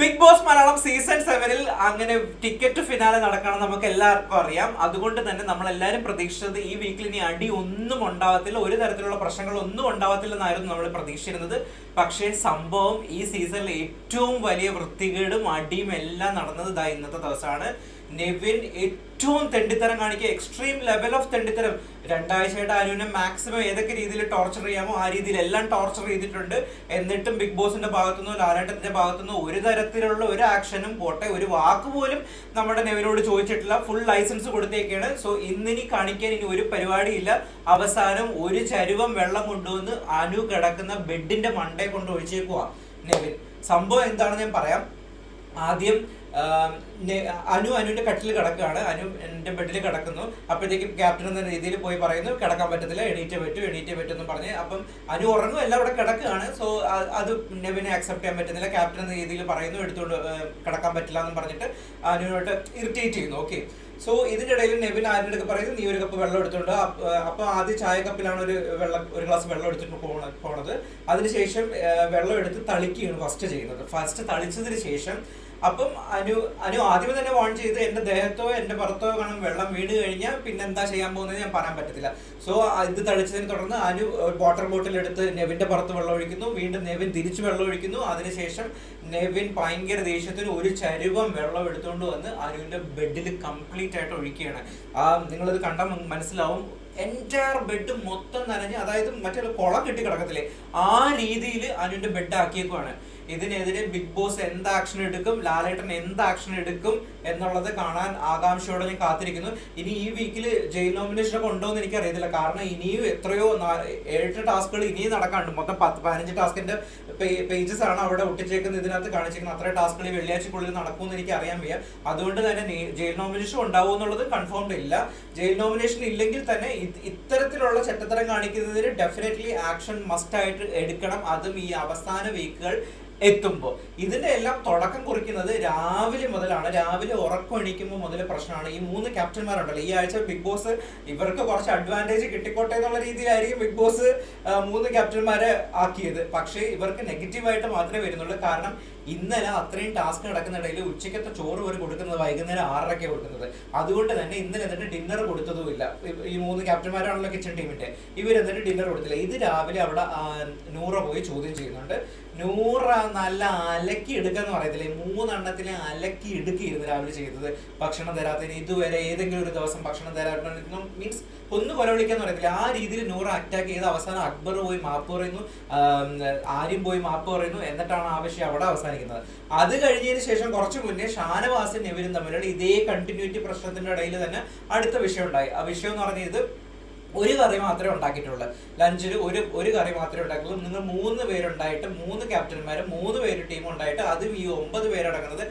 Big boss Malayalam season സെവനിൽ അങ്ങനെ ticket finale നടക്കണം നമുക്ക് എല്ലാവർക്കും അറിയാം. അതുകൊണ്ട് തന്നെ നമ്മൾ എല്ലാവരും പ്രതീക്ഷിച്ചത് ഈ വീക്കിൽ ഇനി അടി ഒന്നും ഉണ്ടാവത്തില്ല. ഒരു തരത്തിലുള്ള പ്രശ്നങ്ങളൊന്നും ഒന്നും ഉണ്ടാവത്തില്ല നമ്മൾ പ്രതീക്ഷിച്ചിരുന്നത്. പക്ഷേ സംഭവം ഈ സീസണിൽ ഏറ്റവും വലിയ വൃത്തികേടും അടിയും എല്ലാം നടന്നത് ഇതാ ഇന്നത്തെ ദിവസമാണ്. നെവിൻ ഏറ്റവും തെണ്ടിത്തരം കാണിക്കുക. എക്സ്ട്രീം ലെവൽ ഓഫ് തെണ്ടിത്തരം. രണ്ടാഴ്ചയായിട്ട് അനുവിനെ മാക്സിമം ഏതൊക്കെ രീതിയിൽ ടോർച്ചർ ചെയ്യാമോ ആ രീതിയിൽ എല്ലാം ടോർച്ചർ ചെയ്തിട്ടുണ്ട്. എന്നിട്ടും ബിഗ് ബോസിന്റെ ഭാഗത്തുനിന്നോ ലാലേട്ടത്തിന്റെ ഭാഗത്തുനിന്നോ ഒരു തരത്തിലുള്ള ഒരു ആക്ഷനും പോട്ടെ ഒരു വാക്ക് പോലും നമ്മുടെ നെവിനോട് ചോദിച്ചിട്ടില്ല. Full licence കൊടുത്തേക്കാണ്. സോ ഇന്നിനി കാണിക്കാൻ ഇനി ഒരു പരിപാടിയില്ല. അവസാനം ഒരു ചരുവം വെള്ളം കൊണ്ടുവന്ന് അനു കിടക്കുന്ന ബെഡിന്റെ മണ്ടയെ കൊണ്ട് ഒഴിച്ചേക്കുവാ നെവിൻ. സംഭവം എന്താണെന്ന് ഞാൻ പറയാം. ആദ്യം അനു അനുവിന്റെ കട്ടിൽ കിടക്കുകയാണ്. അനു എന്റെ ബെഡിൽ കിടക്കുന്നു. അപ്പോഴത്തേക്കും ക്യാപ്റ്റൻ എന്ന രീതിയിൽ പോയി പറയുന്നു കിടക്കാൻ പറ്റത്തില്ല എണീറ്റേ പറ്റൂ എണീറ്റേ പറ്റും എന്ന് പറഞ്ഞ് അപ്പം അനു ഉറങ്ങും എല്ലാം അവിടെ കിടക്കുകയാണ്. സോ അത് നെവിനെ അക്സെപ്റ്റ് ചെയ്യാൻ പറ്റുന്നില്ല. ക്യാപ്റ്റൻ എന്ന രീതിയിൽ പറയുന്നു എടുത്തുകൊണ്ട് കിടക്കാൻ പറ്റില്ല എന്ന് പറഞ്ഞിട്ട് അനുവിനോട്ട് ഇറിറ്റേറ്റ് ചെയ്യുന്നു. ഓക്കെ സോ ഇതിന്റെ ഇടയിൽ നെവിൻ ആരുടെ അടുത്ത് പറയുന്നു നീ ഒരു കപ്പ് വെള്ളം എടുത്തിട്ടുണ്ട്. അപ്പൊ ആദ്യം ചായ കപ്പിലാണ് ഒരു വെള്ളം ഒരു ഗ്ലാസ് വെള്ളം എടുത്തിട്ട് പോണ പോണത്. അതിനുശേഷം വെള്ളം എടുത്ത് തളിക്കുകയാണ് ഫസ്റ്റ് ചെയ്യുന്നത്. ഫസ്റ്റ് തളിച്ചതിന് ശേഷം അപ്പം അനു അനു ആദ്യമേ തന്നെ വാൺ ചെയ്ത് എന്റെ ദേഹത്തോ എന്റെ പുറത്തോ കാണും വെള്ളം വീണ് കഴിഞ്ഞാൽ പിന്നെ എന്താ ചെയ്യാൻ പോകുന്നത് ഞാൻ പറയാൻ പറ്റത്തില്ല. സോ ഇത് തളിച്ചതിനെ തുടർന്ന് അനു വാട്ടർ ബോട്ടിൽ എടുത്ത് നെവിന്റെ പുറത്ത് വെള്ളം ഒഴിക്കുന്നു. വീണ്ടും നെവിൻ തിരിച്ചു വെള്ളം ഒഴിക്കുന്നു. അതിനുശേഷം നെവിൻ ഭയങ്കര ദേഷ്യത്തിന് ഒരു ചരുവം വെള്ളം എടുത്തുകൊണ്ട് വന്ന് അനുവിന്റെ ബെഡിൽ കംപ്ലീറ്റ് ആയിട്ട് ഒഴിക്കുകയാണ്. ആ നിങ്ങളിത് കണ്ടാൽ മനസ്സിലാവും. എന്റയർ ബെഡ് മൊത്തം നനഞ്ഞ് അതായത് മറ്റൊരു കുളം കെട്ടി കിടക്കത്തില്ലേ ആ രീതിയിൽ അനുവിന്റെ ബെഡ് ആക്കിയേക്കുവാണ്. ഇതിനെതിരെ ബിഗ് ബോസ് എന്ത് ആക്ഷൻ എടുക്കും ലാലേട്ടൻ എന്ത് ആക്ഷൻ എടുക്കും എന്നുള്ളത് കാണാൻ ആകാംക്ഷയോടെ ഞാൻ കാത്തിരിക്കുന്നു. ഇനി ഈ വീക്കിൽ ജയിൽ നോമിനേഷൻ ഒക്കെ ഉണ്ടോ എന്ന് എനിക്ക് അറിയത്തില്ല കാരണം ഇനിയും എത്രയോ ഏഴ് ടാസ്കുകൾ ഇനിയും നടക്കാണ്ട് മൊത്തം പത്ത് പതിനഞ്ച് ടാസ്കിന്റെ പേജസ് ആണ് അവിടെ ഒട്ടിച്ചേക്കുന്നത്. ഇതിനകത്ത് കാണിച്ചിരിക്കുന്നത് അത്ര ടാസ്കുകൾ വെള്ളിയാഴ്ചക്കുള്ളിൽ നടക്കുമെന്ന് എനിക്ക് അറിയാൻ വയ്യ. അതുകൊണ്ട് തന്നെ ജയിൽ നോമിനേഷൻ ഉണ്ടാവും എന്നുള്ളത് കൺഫേംഡ് ഇല്ല. ജയിൽ നോമിനേഷൻ ഇല്ലെങ്കിൽ തന്നെ ഇത്തരത്തിലുള്ള ചട്ടത്തരം കാണിക്കുന്നതിന് ഡെഫിനറ്റ്ലി ആക്ഷൻ മസ്റ്റ് ആയിട്ട് എടുക്കണം. അതും ഈ അവസാന വീക്കുകൾ എത്തുമ്പോൾ ഇതിന്റെ എല്ലാം തുടക്കം കുറിക്കുന്നത് രാവിലെ മുതലാണ്. രാവിലെ ഉറക്കം എണീക്കുമ്പോൾ മുതൽ പ്രശ്നമാണ്. ഈ മൂന്ന് ക്യാപ്റ്റന്മാരുണ്ടല്ലോ. ഈ ആഴ്ച ബിഗ് ബോസ് ഇവർക്ക് കുറച്ച് അഡ്വാന്റേജ് കിട്ടിക്കോട്ടെ എന്നുള്ള രീതിയിലായിരിക്കും ബിഗ് ബോസ് മൂന്ന് ക്യാപ്റ്റന്മാരെ ആക്കിയത്. പക്ഷേ ഇവർക്ക് നെഗറ്റീവായിട്ട് മാത്രമേ വരുന്നുള്ളൂ. കാരണം ഇന്നലെ അത്രയും ടാസ്ക് നടക്കുന്നിടയിൽ ഉച്ചയ്ക്കത്തെ ചോറ് വരെ കൊടുക്കുന്നത് വൈകുന്നേരം ആറരയ്ക്ക് കൊടുക്കുന്നത്. അതുകൊണ്ട് തന്നെ ഇന്നലെ എന്നിട്ട് ഡിന്നർ കൊടുത്തതുമില്ല. ഈ- മൂന്ന് ക്യാപ്റ്റന്മാരാണല്ലോ കിച്ചൺ ടീമിന്റെ ഇവരെന്നിട്ട് ഡിന്നർ കൊടുത്തില്ല. ഇത് രാവിലെ അവിടെ നൂറ പോയി ചോദ്യം ചെയ്യുന്നുണ്ട്. നൂറ നല്ല അലക്കി എടുക്കാന്ന് പറയത്തില്ലേ? മൂന്നെണ്ണത്തിലെ അലക്കി എടുക്കിയിരുന്നു രാവിലെ ചെയ്തത്. ഭക്ഷണം തരാത്തതിന് ഇതുവരെ ഏതെങ്കിലും ഒരു ദിവസം ഭക്ഷണം തരാത്തതിനും മീൻസ് ഒന്ന് കൊലവിളിക്കാന്ന് പറയത്തില്ല? ആ രീതിയിൽ നൂറ് അറ്റാക്ക് ചെയ്ത് അവസാനം അക്ബർ പോയി മാപ്പ് പറയുന്നു. ആര്യം പോയി മാപ്പ് പറയുന്നു. എന്നിട്ടാണ് ആവശ്യം അവിടെ അവസാനിക്കുന്നത്. അത് കഴിഞ്ഞതിന് ശേഷം കുറച്ച് മുന്നേ ഷാനവാസും നെവിനും തമ്മിലുള്ള ഇതേ കണ്ടിന്യൂറ്റി പ്രശ്നത്തിന്റെ ഇടയിൽ തന്നെ അടുത്ത വിഷയം ഉണ്ടായി. ആ വിഷയം എന്ന് പറഞ്ഞത് ഒരു കറി മാത്രമേ ഉണ്ടാക്കിയിട്ടുള്ളൂ. ലഞ്ചിൽ ഒരു ഒരു കറി മാത്രമേ ഉണ്ടാക്കുള്ളൂ. നിങ്ങൾ മൂന്ന് പേരുണ്ടായിട്ട് മൂന്ന് ക്യാപ്റ്റന്മാരും മൂന്ന് പേര് ടീം ഉണ്ടായിട്ട് അതും ഈ ഒമ്പത് പേരടങ്ങുന്നത്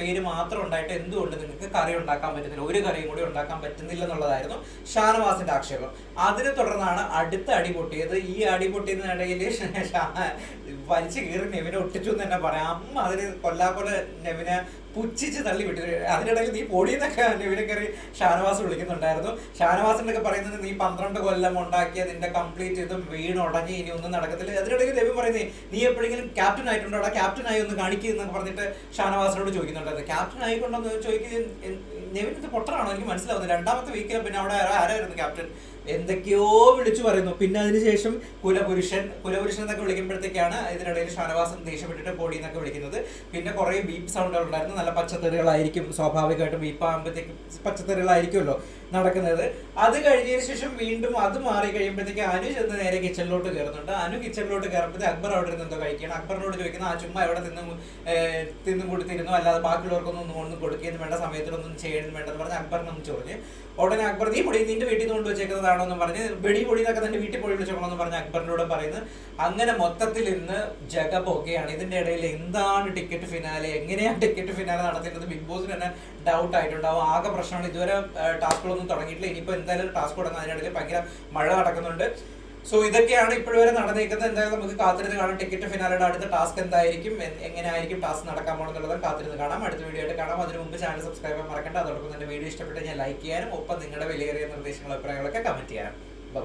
പേര് മാത്രം ഉണ്ടായിട്ട് എന്തുകൊണ്ട് നിങ്ങൾക്ക് കറി ഉണ്ടാക്കാൻ പറ്റുന്നില്ല? ഒരു കറിയും കൂടി ഉണ്ടാക്കാൻ പറ്റുന്നില്ല എന്നുള്ളതായിരുന്നു ഷാനവാസിന്റെ ആക്ഷേപം. അതിനെ തുടർന്നാണ് അടുത്ത അടി പൊട്ടിയത്. ഈ അടി പൊട്ടിയതിനിടയിൽ വലിച്ചു കീറി നെവിനെ ഒട്ടിച്ചു എന്ന് തന്നെ പറയാം. അമ്മ അതിന് കൊല്ലാക്കൊല നെവിനെ പുച്ഛിച്ച് തള്ളി വിട്ടു. അതിനിടയിൽ നീ പൊടിയെന്നൊക്കെ നെവിനെ കയറി ഷാനവാസ് വിളിക്കുന്നുണ്ടായിരുന്നു. ഷാനവാസിനൊക്കെ പറയുന്നത് നീ പന്ത്രണ്ട് കൊല്ലം ഉണ്ടാക്കിയ നിന്റെ കംപ്ലീറ്റ് ഇത് വീണുടഞ്ഞ് ഇനി ഒന്നും നടക്കത്തില്ല. അതിനിടയിൽ രവി പറയുന്നേ നീ എപ്പോഴെങ്കിലും ക്യാപ്റ്റൻ ആയിട്ടുണ്ടോ ക്യാപ്റ്റൻ ആയി ഒന്ന് കാണിക്കുക എന്നൊക്കെ പറഞ്ഞിട്ട് ഷാനവാസിനോട് ചോദിക്കുന്നുണ്ടായിരുന്നു. ക്യാപ്റ്റൻ ആയിക്കൊണ്ടെന്ന് ചോദിക്കുക നെവിൻ പൊട്ടറാണോ? എനിക്ക് മനസ്സിലാവുന്നത് രണ്ടാമത്തെ വീക്കിൽ പിന്നെ അവിടെ ആരാ- ആരായിരുന്നു ക്യാപ്റ്റൻ എന്തൊക്കെയോ വിളിച്ചു പറയുന്നു. പിന്നെ അതിനുശേഷം കുലപുരുഷൻ കുലപുരുഷൻ എന്നൊക്കെ വിളിക്കുമ്പോഴത്തേക്കാണ് ഇതിനിടയിൽ ഷാനവാസൻ ദേഷ്യപ്പെട്ടിട്ട് പൊടി എന്നൊക്കെ വിളിക്കുന്നത്. പിന്നെ കുറെ ബീപ്പ് സൗണ്ടുകൾ ഉണ്ടായിരുന്നു. നല്ല പച്ചത്തറികളായിരിക്കും. സ്വാഭാവികമായിട്ടും ബീപ്പാകുമ്പോഴത്തേക്കും പച്ചത്തറികളായിരിക്കുമല്ലോ നടക്കുന്നത്. അത് കഴിഞ്ഞതിന് ശേഷം വീണ്ടും അത് മാറി കഴിയുമ്പോഴത്തേക്ക് അനു ചെന്ന് നേരെ കിച്ചണിലോട്ട് കയറുന്നുണ്ട്. അനു കിച്ചണിലോട്ട് കയറുമ്പോഴത്തേക്ക് അക്ബർ അവിടെ നിന്ന് എന്തോ കഴിക്കുകയാണ്. അക്ബറിനോട് ചോദിക്കുന്നത് ആ ചുമ്മാ എവിടെ തിന്നും തിന്നും കൊടുത്തിരുന്നു? അല്ലാതെ ബാക്കിയുള്ളവർക്കൊന്നും ഒന്നും ഒന്നും കൊടുക്കുകയും വേണ്ട സമയത്തിലൊന്നും ചെയ്യണം വേണ്ടെന്ന് പറഞ്ഞ് അക്ബറിനെ ഒന്ന് ചോദിച്ചു ഉടനെ അക്ബർ നീ പൊടി നിന്റെ വീട്ടിൽ നിന്ന് കൊണ്ടുവച്ചേക്കുന്നതാണോ? എന്ന് പറഞ്ഞ് വെടി പൊടി എന്നൊക്കെ തന്നെ വീട്ടിൽ പോയി വിളിച്ചോളാം പറഞ്ഞ് അക്ബറിനോട് പറയുന്നത് അങ്ങനെ മൊത്തത്തിൽ ഇന്ന് ജഗബൊക്കെയാണ് ഇതിന്റെ ഇടയിൽ എന്താണ് ടിക്കറ്റ് ഫിനാലെ എങ്ങനെയാണ് ടിക്കറ്റ് ഫിനാലെ നടത്തേണ്ടത്? ബിഗ് ബോസിന് തന്നെ ഡൗട്ട് ആയിട്ടുണ്ടാവും. ആകെ പ്രശ്നമാണ് ഇതുവരെ ടാസ്കുകളൊന്നും തുടങ്ങിയിട്ടില്ല. ഇനിയിപ്പോൾ എന്തായാലും ടാസ്ക് തുടങ്ങും അതിനിടയിൽ ഭയങ്കര മഴ നടക്കുന്നുണ്ട് സോ ഇതൊക്കെയാണ് ഇപ്പോഴും വരെ നടന്നിരിക്കുന്നത് എന്തായാലും നമുക്ക് കാത്തിരുന്ന് കാണാം. ടിക്കറ്റ് ഫിനാലയുടെ അടുത്ത ടാസ്ക് എന്തായിരിക്കും? എങ്ങനെയായിരിക്കും ടാസ്ക് നടക്കാൻ പോകണമെന്നുള്ളത് കാത്തിരുന്ന് കാണാം. അടുത്ത വീഡിയോ ആയിട്ട് കാണാം. അതിന് മുമ്പ് ചാനൽ സബ്സ്ക്രൈബ് മറക്കണ്ട. അതോടൊപ്പം തന്നെ വീഡിയോ ഇഷ്ടപ്പെട്ട് ഞാൻ ലൈക്ക് ചെയ്യാനും ഒപ്പം നിങ്ങളുടെ വിലയേറിയ നിർദ്ദേശങ്ങളും അഭിപ്രായങ്ങളൊക്കെ കമന്റ് ചെയ്യാനും.